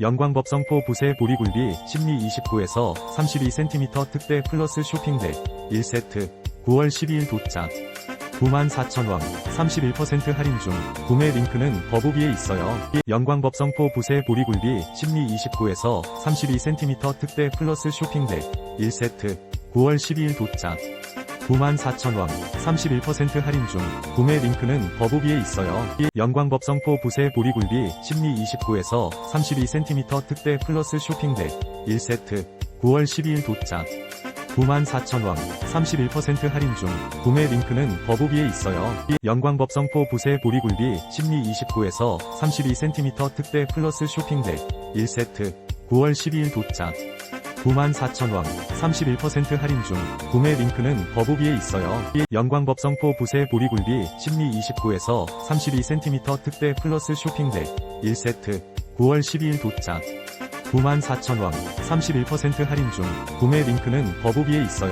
영광법성포 부세 보리굴비 심리 29에서 32cm 특대 플러스 쇼핑백 1세트 9월 12일 도착 94,000원 31% 할인 중 구매 링크는 더보기에 있어요. 영광법성포 부세 보리굴비 심리 29에서 32cm 특대 플러스 쇼핑백 1세트 9월 12일 도착 94,000원 31% 할인 중 구매 링크는 더보기에 있어요. 영광법성포 부세 보리굴비 심리 29에서 32cm 특대 플러스 쇼핑백 1세트 9월 12일 도착 94,000원 31% 할인 중 구매 링크는 더보기에 있어요. 영광법성포 부세 보리굴비 심리 29에서 32cm 특대 플러스 쇼핑백 1세트 9월 12일 도착 94,000원 31% 할인 중 구매 링크는 더보기에 있어요. 영광법성포 부세 보리굴비 심리 29에서 32cm 특대 플러스 쇼핑백 1세트 9월 12일 도착 94,000원 31% 할인 중 구매 링크는 더보기에 있어요.